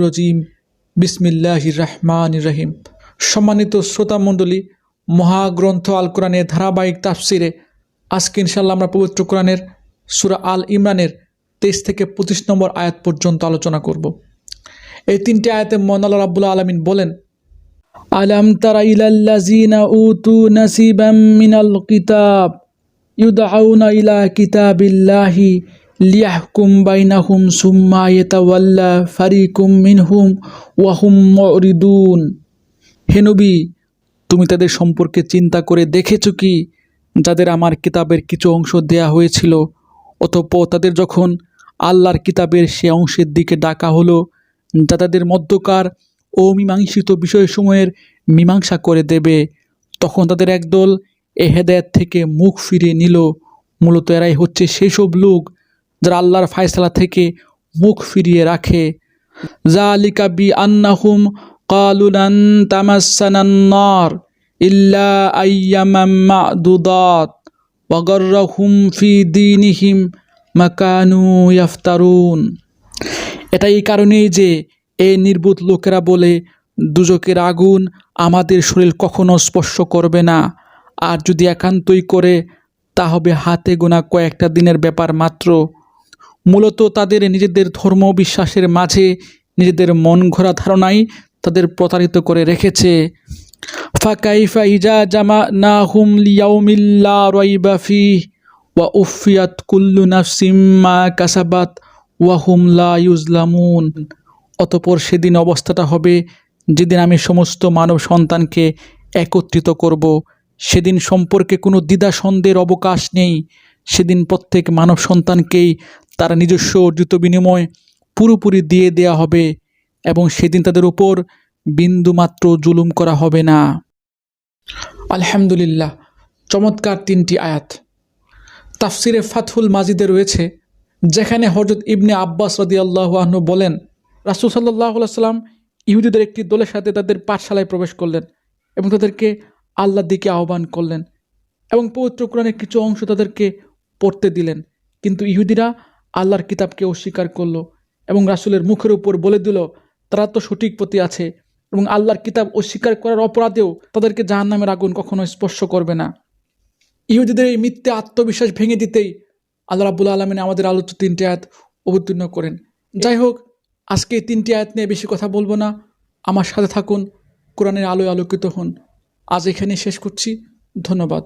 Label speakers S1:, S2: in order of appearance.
S1: রজিম। বিসমিল্লাহ রহমান রহিম। সম্মানিত শ্রোতামণ্ডলী মহাগ্রন্থ আল কোরআনের ধারাবাহিক তাফসিরে আজকে ইনশাল্লাহ আমরা পবিত্র কোরআনের সুরা আল ইমরানের তেইশ থেকে পঁচিশ নম্বর আয়াত পর্যন্ত আলোচনা করব। এই তিনটি আয়াতে মন আল্লাহ রাবুল্লাহ আলমিন বলেন, আলাম তারা ইলাল্লাজিনা উতু নাসিবাম মিনাল কিতাব ইউদাউনা ইলা কিতাবিল্লাহি লিয়াহকুম বাইনাহুম সুম্মা ইয়াতাওয়াল্লা ফারিকুম মিনহুম ওয়াহুম মুরিদুন হে নবী, তুমি তাদের সম্পর্কে চিন্তা করে দেখেছ কি? যাদের আমার কিতাবের কিছু অংশ দেয়া হয়েছিল, অতঃপর তাদের যখন আল্লাহর কিতাবের সে অংশের দিকে ডাকা হলো, যা তাদের মধ্যকার অমীমাংসিত বিষয়সমূহের মীমাংসা করে দেবে, তখন তাদের একদল এ হেদায়ত থেকে মুখ ফিরিয়ে নিল। মূলত এরাই হচ্ছে সেই সব লোক যারা আল্লাহর ফায়সালা থেকে মুখ ফিরিয়ে রাখে। জালিকা বি আন্নাহুম কালুলান তামাসানান্নার ইল্লা আইয়ামাম মা'দুদাত ওয়াগাররাহুম ফি দীনিহিম মাকানু ইয়াফতারুন। এটা এই কারণেই যে এই নির্বুত লোকেরা বলে, দুজকের আগুন আমাদের শরীর কখনো স্পর্শ করবে না। আর যদি একান্তই করে, তা হবে হাতে গোনা কয়েকটা দিনের ব্যাপার মাত্র। মূলত তাদের নিজেদের ধর্ম বিশ্বাসের মাঝে নিজেদের মন ঘোরা ধারণাই তাদের প্রতারিত করে রেখেছে। ফাকাইফা ইজা জামা না হুম লিয়াউমিল্লা রইবাফি ওয়া উফিয়াত কুল্লু নাফসিম্মা কাসাবাত ওয়াহুম লা ইউজলামুন অতপর সেদিন অবস্থাটা হবে যেদিন আমি সমস্ত মানব সন্তানকে একত্রিত করব। সেদিন সম্পর্কে কোনো দ্বিধা সন্দেহের অবকাশ নেই। সেদিন প্রত্যেক মানব সন্তানকেই তার নিজস্ব অর্জিত বিনিময় পুরোপুরি দিয়ে দেয়া হবে এবং সেদিন তাদের উপর বিন্দুমাত্র জুলুম করা হবে না। আলহামদুলিল্লাহ, চমৎকার তিনটি আয়াত। তাফসিরে ফাতহুল মাজিদে রয়েছে, যেখানে হজরত ইবনে আব্বাস রদি আল্লাহ আহনু বলেন, রাসুল সাল্লাহ সাল্লাম ইহুদিদের একটি দলের সাথে তাদের পাঠশালায় প্রবেশ করলেন এবং তাদেরকে আল্লাহর দিকে আহ্বান করলেন এবং পবিত্র কোরআনের কিছু অংশ তাদেরকে পড়তে দিলেন। কিন্তু ইহুদিরা আল্লাহর কিতাবকে অস্বীকার করল এবং রাসুলের মুখের উপর বলে দিল, তারা তো সঠিক পথে আছে এবং আল্লাহর কিতাব অস্বীকার করার অপরাধেও তাদেরকে জাহান্নামের আগুন কখনো স্পর্শ করবে না। ইহুদিদের এই মিথ্যে আত্মবিশ্বাস ভেঙে দিতেই আল্লাহ রাবুল আলমিনে আমাদের আলোচ্য তিনটি আয়াত অবতীর্ণ করেন। যাই হোক, আজকে এই তিনটি আয়াত নিয়ে বেশি কথা বলব না। আমার সাথে থাকুন, কোরআনের আলোয় আলোকিত হন। আজ এখানে শেষ করছি। ধন্যবাদ।